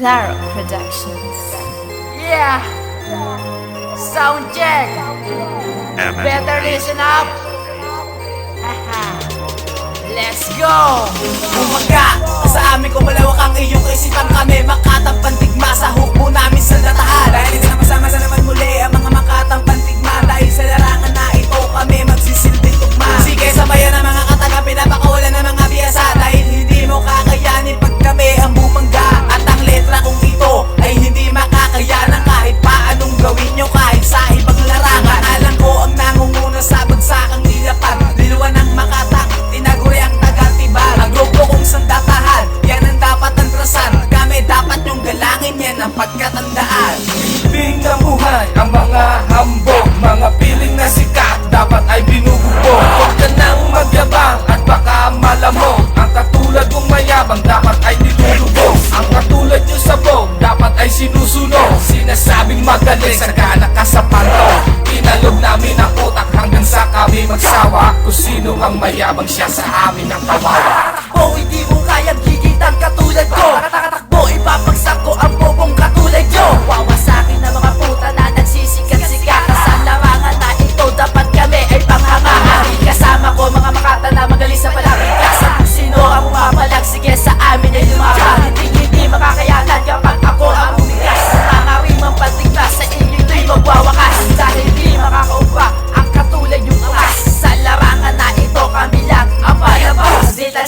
Claro Productions. Yeah! Sound check! Better listen up! Let's go! Umaga, sa amin kumalawak ang iyong kaisipan kami Makatang pantigma sa hukbo namin sa latahan Dahil hindi na masama sa naman muli ang mga makatang pantigma Dahil sa larangan na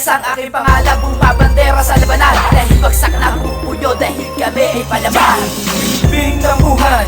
Details ang aking pangalan, bumabandera sa labanan. Dahil bagsak na pupuyo dahil kami ay palaban. Ibig ng buhay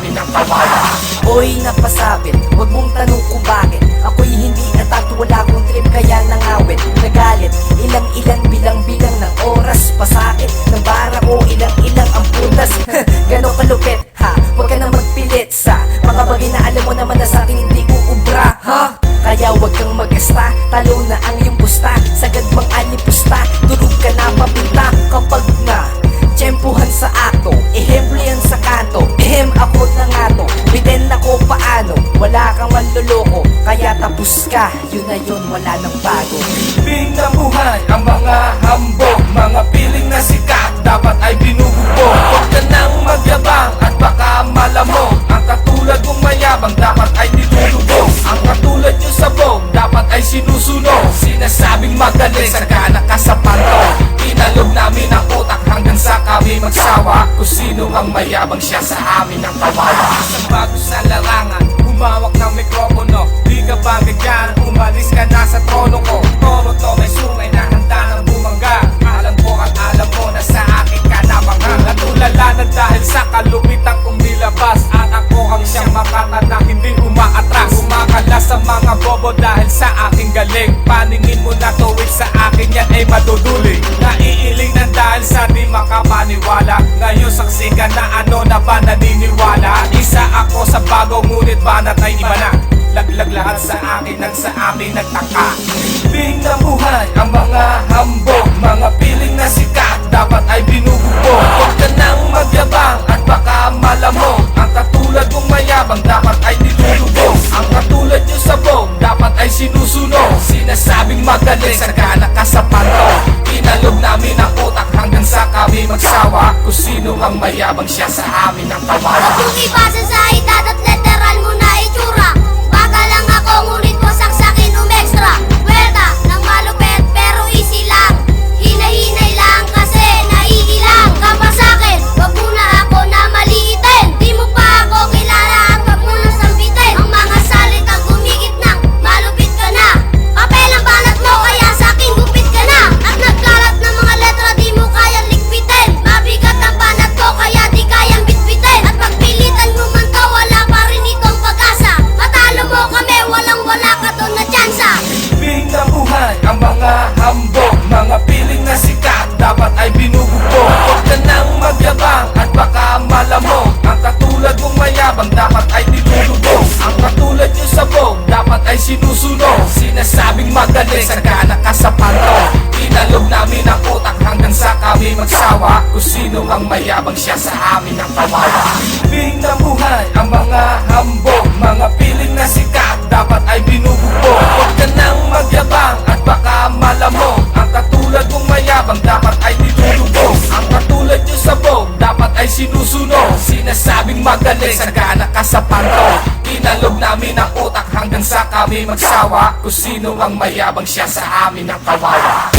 amin ang kawawa Oy, napasabit, huwag mong tanong kung bakit. Ako'y hindi atat, wala akong trip kaya nangawit. Nagalit, ilang-ilang bilang-bilang ng oras Pasakit ng bara ko, ilang-ilang ang putas. Ganon kalupit, ha? Huwag ka nang magpilit sa Mga bagay na alam mo naman na sa akin hindi uubra, ha? Kaya huwag kang magasta, talo na ang iyong pusta Sagad mang alipusta, durog ka na papinta. Kapag na Tsempuhan sa akto, ehemplo ako na nga to, biten ako paano. Wala kang manloloko, kaya tapos ka. Yun na yun, wala nang bago. Buhay ang mga hambog. Mga piling na sikat dapat ay binubugbog Huwag ka nang magyabang at baka malamog. Ang katulad mong mayabang dapat ay nilulubog Ang katulad nyo sabog dapat ay sinusunog. Sinasabing magaling sa ka sa panto Inalog namin ang utak hanggang sa kami magsawa. Kung sino ang mayabang siya sa amin ang kawawa Sa bago sa larangan, humawak ng mikropono. Di ka ba gagyan, umalis ka na sa trono ko. Toro to may sungay na handa ng bumangga. Alam ko at alam mo na sa akin ka na mga Natulala na dahil sa kalupitan kong nilabas. At ako ang siyang makata na hindi umaatras. Umakala sa mga bobo dahil sa aking galing. Paningin mo na tuwid sa akin yan ay maduduling Naiiling na dahil sa di makapaniwala Ngayon saksi na ano na ba naniniwala. Isa ako sa bago ngunit banat ay iba na. Laglag lahat sa akin nang sa amin nagtaka. Ibig ng mayabang siya sa amin ang kawawa Kung ibasa sa ang mayabang siya sa amin ang ng buhay ang mga hambog Mga piling na sikat dapat ay binubugbog Huwag ka nang magyabang at baka malamog Ang katulad mong mayabang dapat ay nilulubog Ang katulad yung sabog dapat ay sinusunog. Sinasabing magaling sagana ka sa panto Inalog namin ang utak hanggang sa kami magsawa. Kung sino ang mayabang siya sa amin ang kawawa